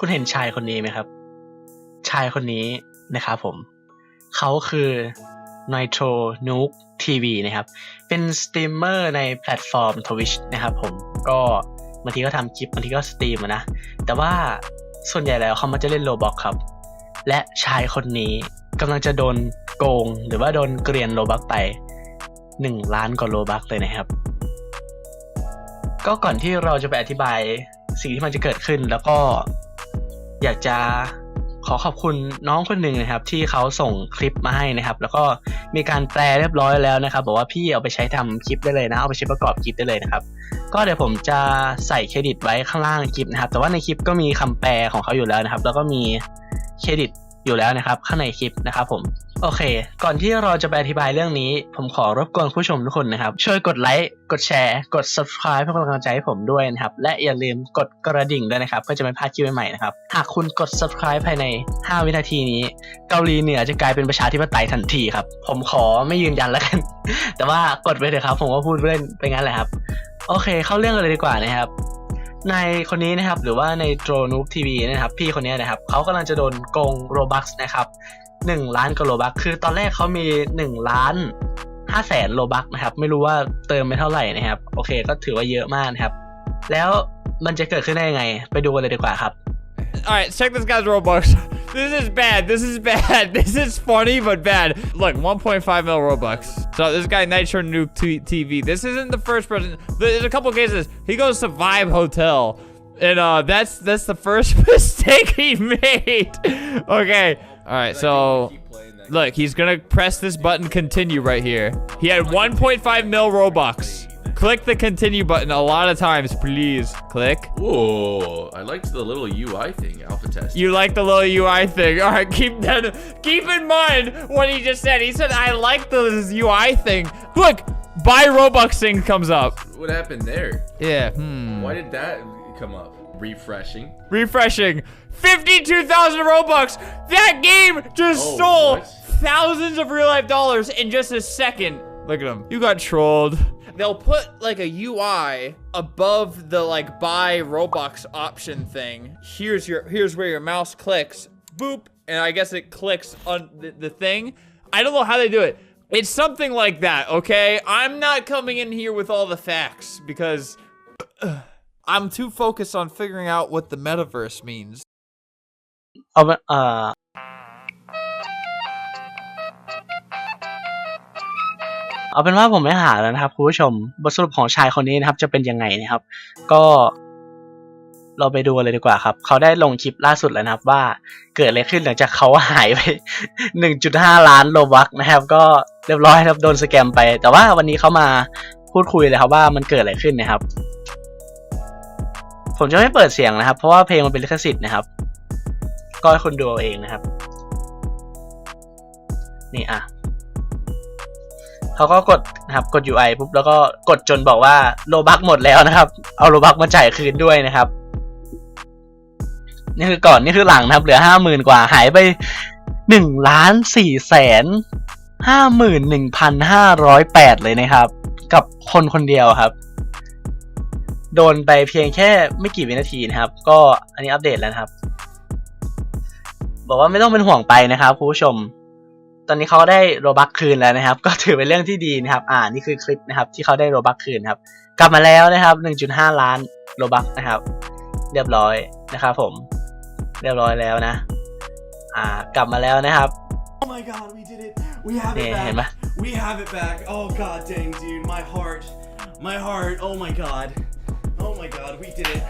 คุณเห็นชายคนนี้ไหมครับ ชายคนนี้นะครับผม เขาคือ Nitro Nuke TV นะครับ เป็นสตรีมเมอร์ในแพลตฟอร์ม Twitch นะครับผม ก็บางทีก็ทำคลิปบางทีก็สตรีมนะ แต่ว่าส่วนใหญ่แล้วเขามักจะเล่นโลบอกครับ และชายคนนี้กำลังจะโดน โกง หรือว่าโดนเกลียนโลบักไป 1 ล้านกว่าโลบักเลยนะครับ ก็ก่อนที่เราจะไปอธิบายสิ่งที่มันจะเกิดขึ้น แล้วก็อยากจะขอขอบคุณน้องคนหนึ่งนะครับ ที่เขาส่งคลิปมาให้นะครับ แล้วก็มีการแปลเรียบร้อยแล้วนะครับ บอกว่าพี่เอาไปใช้ทำคลิปได้เลยนะ เอาไปใช้ประกอบคลิปได้เลยนะครับ ก็เดี๋ยวผมจะใส่เครดิตไว้ข้างล่างคลิปนะครับ แต่ว่าในคลิปก็มีคำแปลของเขาอยู่แล้วนะครับ แล้วก็มีเครดิตอยู่แล้วนะครับ ข้างในคลิปนะครับผม โอเค ก่อนที่เราจะไปอธิบายเรื่องนี้ ผมขอรบกวนผู้ชมทุกคนนะครับ ช่วยกดไลค์ กดแชร์ กด subscribe เพื่อเป็นกำลังใจให้ผมด้วยนะครับ และอย่าลืมกดกระดิ่งด้วยนะครับ เพื่อจะไม่พลาดคลิปใหม่ๆนะครับ หากคุณกด subscribe ภายใน 5 วินาทีนี้ เกาหลีเหนือจะกลายเป็นประชาธิปไตยทันทีครับ ผมขอไม่ยืนยันแล้วกัน แต่ว่ากดไปเถอะครับ ผมก็พูดเล่นไปงั้นแหละครับ โอเค เข้าเรื่องกันเลยดีกว่านะครับในคนนี้นะครับหรือว่าในโดรนู t ทีวีนะครับพี่คนนี้นะครับเขากำลังจะโดนโกงโรบัคนะครับ หนึ่งล้านกว่าโรบัคคือตอนแรกเขามีหนึ่งล้านห้าแสนโรบัคนะครับ ไม่รู้ว่าเติมไปเท่าไหร่นะครับ โอเค ก็ถือว่าเยอะมากนะครับ แล้วมันจะเกิดขึ้นได้ยังไง ไปดูกันเลยดีกว่าครับ Alright check this guy's Robux. This is bad. This is bad. This is funny but bad. Look, 1.5 mil Robux. So this guy Nitro Nuke T- TV. This isn't the first person. There's a couple cases. He goes to Vibe Hotel, and uh, that's that's the first mistake he made. okay. All right. So look, he's gonna press this button continue right here. He had 1.5 mil Robux. Click the continue button a lot of times, please. Click. Whoa, I liked the little UI thing, alpha test. You like the little UI thing. All right, keep that. Keep in mind what he just said. He said, "I like the UI thing." Look, buy Robux thing comes up. what happened there? Yeah. Hmm. Why did that come up? Refreshing. Refreshing. Fifty-two thousand Robux. That game just Oh, stole what? thousands of real life dollars in just a second. Look at him. You got trolled. They'll put like a UI above the like buy Robux option thing. Here's your here's where your mouse clicks. Boop. And I guess it clicks on the, the thing. I don't know how they do it. It's something like that, okay? I'm not coming in here with all the facts because I'm too focused on figuring out what the metaverse means. เอาเป็นเอาเป็นว่าผมไม่หาแล้วนะครับคุณผู้ชมบทสรุปของชายคนนี้นะครับ จะเป็นยังไงนะครับ ก็เราไปดูเลยดีกว่าครับ เขาได้ลงคลิปล่าสุดแล้วนะครับ ว่าเกิดอะไรขึ้นหลังจากเขาหายไป 1.5 ล้านโลบักนะครับ ก็เรียบร้อยครับโดนสแกมไป แต่ว่าวันนี้เขามาพูดคุยเลยครับว่ามันเกิดอะไรขึ้นนะครับ ผมจะไม่เปิดเสียงนะครับ เพราะว่าเพลงมันเป็นลิขสิทธิ์นะครับ ก็ให้คุณดูเอาเองนะครับ นี่อะเขาก็กดนะครับกด UI ปุ๊บแล้วก็กดจนบอกว่าโลบักหมดแล้วนะครับ เอาโลบักมาจ่ายคืนด้วยนะครับ นี่คือก่อนนี่คือหลังนะครับ เหลือห้าหมื่นกว่าหายไปหนึ่งล้านสี่แสนห้าหมื่นหนึ่งพันห้าร้อยแปดเลยนะครับ กับคนคนเดียวครับ โดนไปเพียงแค่ไม่กี่วินาทีนะครับ ก็อันนี้อัปเดตแล้วนะครับ บอกว่าไม่ต้องเป็นห่วงไปนะครับคุณผู้ชม ตอนนี้เขาได้โรบักคืนแล้วนะครับ ก็ถือเป็นเรื่องที่ดีนะครับ อ่านี่คือคลิปนะครับ ที่เขาได้โรบักคืนครับ กลับมาแล้วนะครับ 1.5 ล้านโรบักนะครับ เรียบร้อยนะครับผม เรียบร้อยแล้วนะ อ่ากลับมาแล้วนะครับ Oh my god, we did it. We have Yeah, it back. Emma. We have it back. Oh god dang, dude. My heart. My heart. Oh my god. My god, we did it.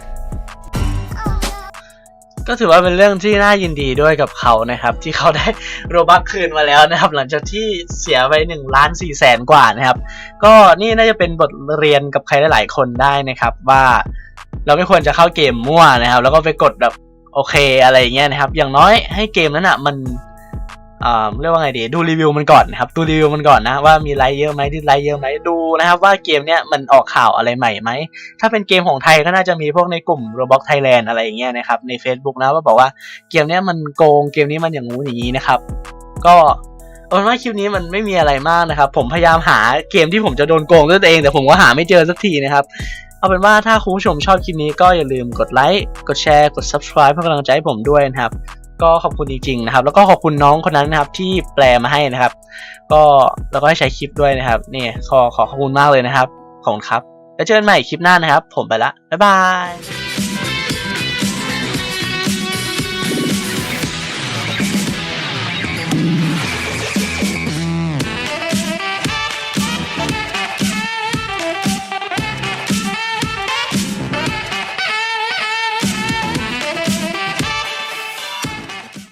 ก็ถือว่าเป็นเรื่องที่น่ายินดีด้วยกับเขานะครับ ที่เขาได้โรบัคคืนมาแล้วนะครับ หลังจากที่เสียไป1นึ่งล้านสี่แสนกว่านะครับ ก็นี่น่าจะเป็นบทเรียนกับใครหลายๆคนได้นะครับ ว่าเราไม่ควรจะเข้าเกมมั่วนะครับ แล้วก็ไปกดแบบโอเคอะไรเงี้ยนะครับ อย่างน้อยให้เกมนั้นอะมัน เรียกว่าไงดีดูรีวิวมันก่อนนะครับดูรีวิวมันก่อนนะว่ามีไลค์เยอะไหมดิสไลค์เยอะไหมดูนะครับว่าเกมเนี้ยมันออกข่าวอะไรใหม่ไหมถ้าเป็นเกมของไทยก็น่าจะมีพวกในกลุ่ม Roblox Thailand อะไรอย่างเงี้ยนะครับใน Facebook นะว่าบอกว่าเกมเนี้ยมันโกงเกมนี้มันอย่างงู้นอย่างนี้นะครับ ก็เอาเป็นว่าคลิปนี้มันไม่มีอะไรมากนะครับ ผมพยายามหาเกมที่ผมจะโดนโกงด้วยตัวเองแต่ผมก็หาไม่เจอสักทีนะครับเอาเป็นว่าถ้าคุณผู้ชมชอบคลิปนี้ก็อย่าลืมกดไลค์กดแชร์กด subscribe เพื่อกำลังใจให้ผมด้วยนะครับ ก็ขอบคุณจริงๆนะครับ แล้วก็ขอบคุณน้องคนนั้นนะครับที่แปลมาให้นะครับ ก็แล้วก็ให้ใช้คลิปด้วยนะครับนี่ขอขอขอบคุณมากเลยนะครับขอบคุณครับแล้วเจอกันใหม่คลิปหน้านะครับ ผมไปละบ๊ายบาย